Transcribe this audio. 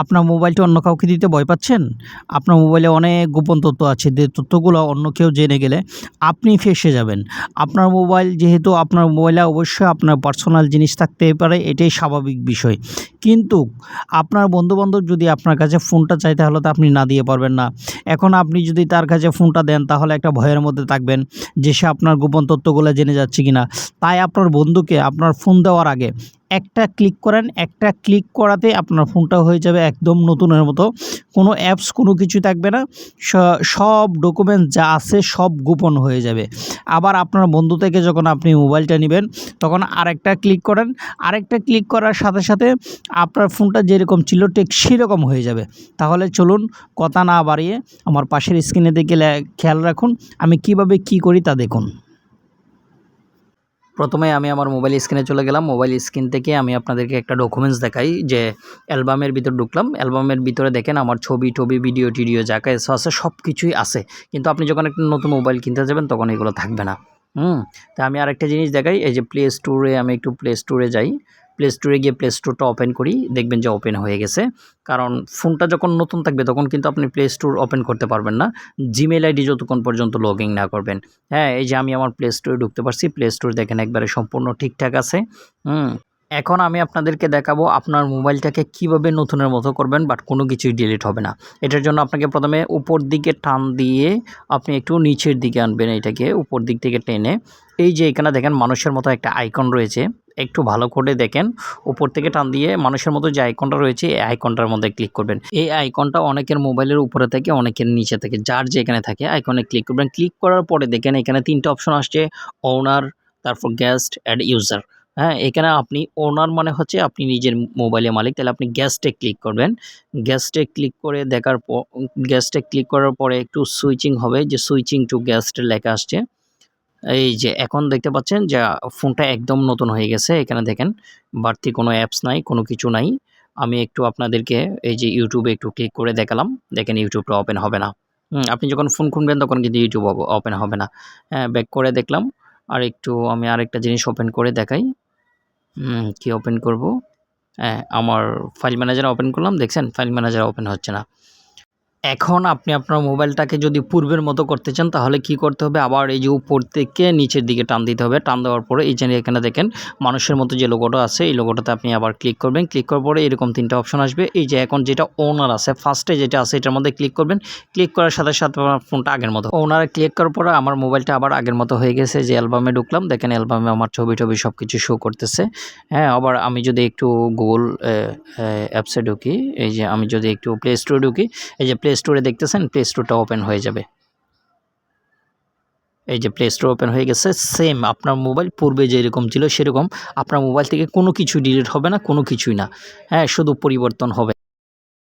আপনার মোবাইলটা অন্য কাউকে দিতে ভয় পাচ্ছেন? আপনার মোবাইলে অনেক গোপন তথ্য আছে, যে তথ্যগুলো অন্য কেউ জেনে গেলে আপনি ফেঁসে যাবেন। আপনার মোবাইল যেহেতু আপনার মোবাইলে অবশ্যই আপনার পার্সোনাল জিনিস থাকতে পারে, এটাই স্বাভাবিক বিষয়। কিন্তু আপনার বন্ধুবান্ধব যদি আপনার কাছে ফোনটা চায়, তাহলে তো আপনি না দিয়ে পারবেন না। এখন আপনি যদি তার কাছে ফোনটা দেন, তাহলে একটা ভয়ের মধ্যে থাকবেন যে সে আপনার গোপন তথ্যগুলো জেনে যাচ্ছে কিনা। তাই আপনার বন্ধুকে আপনার ফোন দেওয়ার আগে একটা ক্লিক করেন, একটা ক্লিক করাতে আপনার ফোনটা হয়ে যাবে একদম নতুনের মতো। কোনো অ্যাপস কোনো কিছু থাকবে না। সব ডকুমেন্ট যা আছে সব গোপন হয়ে যাবে। আবার আপনার বন্ধু থেকে যখন আপনি মোবাইলটা নেবেন, তখন আরেকটা ক্লিক করেন। আরেকটা ক্লিক করার সাথে সাথে আপনার ফোনটা যেরকম ছিল, ঠিক সেরকম হয়ে যাবে। তাহলে চলুন কথা না বাড়িয়ে আমার পাশের স্ক্রিনে লে- খেয়াল রাখুন, আমি কীভাবে কি করি তা দেখুন। প্রথমে আমি আমার মোবাইল স্ক্রিনে চলে গেলাম। মোবাইল স্ক্রিন থেকে আমি আপনাদেরকে একটা ডকুমেন্টস দেখাই যে অ্যালবামের ভিতর ঢুকলাম। অ্যালবামের ভিতরে দেখেন আমার ছবি, টবি ভিডিও টিডিও যা কিছু আছে সব কিছুই আছে। কিন্তু আপনি যখন একটা নতুন মোবাইল কিনতে যাবেন, তখন এগুলো থাকবে না। হুম? তা আমি আরেকটা জিনিস দেখাই। এই যে প্লে স্টোরে আমি একটু প্লে স্টোরে যাই। প্লে স্টোরে গিয়ে প্লে স্টোরটা ওপেন করি, দেখবেন যে ওপেন হয়ে গেছে। কারণ ফোনটা যখন নতুন থাকবে, তখন কিন্তু আপনি প্লে স্টোর ওপেন করতে পারবেন না। জিমেল আইডি যতক্ষণ পর্যন্ত লগ ইন না করবেন। হ্যাঁ এই যে আমি আমার প্লে স্টোরে ঢুকতে পারছি প্লে স্টোর দেখেন একবারে সম্পূর্ণ ঠিকঠাক আছে। হুম, এখন আমি আপনাদেরকে দেখাবো আপনার মোবাইলটাকে কীভাবে নতুনের মতো করবেন বাট কোনো কিছুই ডিলিট হবে না। এটার জন্য আপনাকে প্রথমে উপর দিকে টান দিয়ে আপনি একটু নিচের দিকে আনবেন এটাকে, উপর দিক থেকে টেনে। এই যে এখানে দেখেন মানুষের মতো একটা আইকন রয়েছে। একটু ভালো করে দেখেন। উপর থেকে টান দিয়ে মানুষের মতো যে আইকনটা রয়েছে, এই আইকনটার মধ্যে ক্লিক করবেন। এই আইকনটা অনেকের মোবাইলের উপরে থেকে, অনেকের নিচে থেকে, যার যেখানে থাকে আইকনে ক্লিক করবেন। ক্লিক করার পরে দেখেন, এখানে তিনটা অপশন আসছে ওনার তারপর গেস্ট অ্যাড ইউজার হ্যাঁ এখানে আপনি ওনার মানে হচ্ছে আপনি নিজের মোবাইলের মালিক, তাহলে আপনি গ্যাসটে ক্লিক করবেন। গ্যাসটে ক্লিক করে দেখার পর গ্যাসটে ক্লিক করার পরে একটু সুইচিং হবে, যে সুইচিং টু গ্যাসটের লেখা আসছে। এই যে এখন দেখতে পাচ্ছেন যে ফোনটা একদম নতুন হয়ে গেছে, এখানে দেখেন। বাড়তি কোনো অ্যাপস নাই, কোনো কিছু নাই। আমি একটু আপনাদেরকে এই যে ইউটিউবে একটু ক্লিক করে দেখালাম। দেখেন ইউটিউবটা ওপেন হবে না। আপনি যখন ফোন খুলবেন তখন কিন্তু ইউটিউব ওপেন হবে না। ব্যাক করে দেখলাম। আর একটু আমি আরেকটা জিনিস ওপেন করে দেখাই। কি ওপেন করব? হ্যাঁ আমার ফাইল ম্যানেজার ওপেন করলাম। দেখছেন? ফাইল ম্যানেজার ওপেন হচ্ছে না। এখন আপনি আপনার মোবাইলটাকে যদি পূর্বের মতো করতে চান, তাহলে কি করতে হবে? আবার এই যে উপর থেকে নিচের দিকে টান দিতে হবে। টান দেওয়ার পরে এই যে এখানে দেখেন, মানুষের মতো যে লোগোটা আছে, এই লোগোটাতে আপনি আবার ক্লিক করবেন। ক্লিক করার পরে এরকম তিনটা অপশন আসবে। এই যে এখন যেটা ওনার আছে ফার্স্টে যেটা আছে, এটার মধ্যে ক্লিক করবেন। ক্লিক করার সাথে সাথে আমার ফোনটা আগের মতো। ওনারে ক্লিক করার পরে আমার মোবাইলটা আবার আগের মতো হয়ে গেছে, যে অ্যালবামে ঢুকলাম। দেখেন অ্যালবামে আমার ছবি টবি সব কিছু শো করতেছে। হ্যাঁ আবার আমি যদি একটু গুগল অ্যাপসে ঢুকি, এই যে আমি যদি একটু প্লে স্টোরে ঢুকি, এই যে প্লে স্টোরে দেখতেছেন প্লে স্টোরটা ওপেন হয়ে যাবে। এই যে প্লে স্টোর ওপেন হয়ে গেছে সেম আপনার মোবাইল পূর্বে যেরকম ছিল সেরকম। আপনার মোবাইল থেকে কোনো কিছু ডিলিট হবে না, কোনো কিছুই না। হ্যাঁ শুধু পরিবর্তন হবে।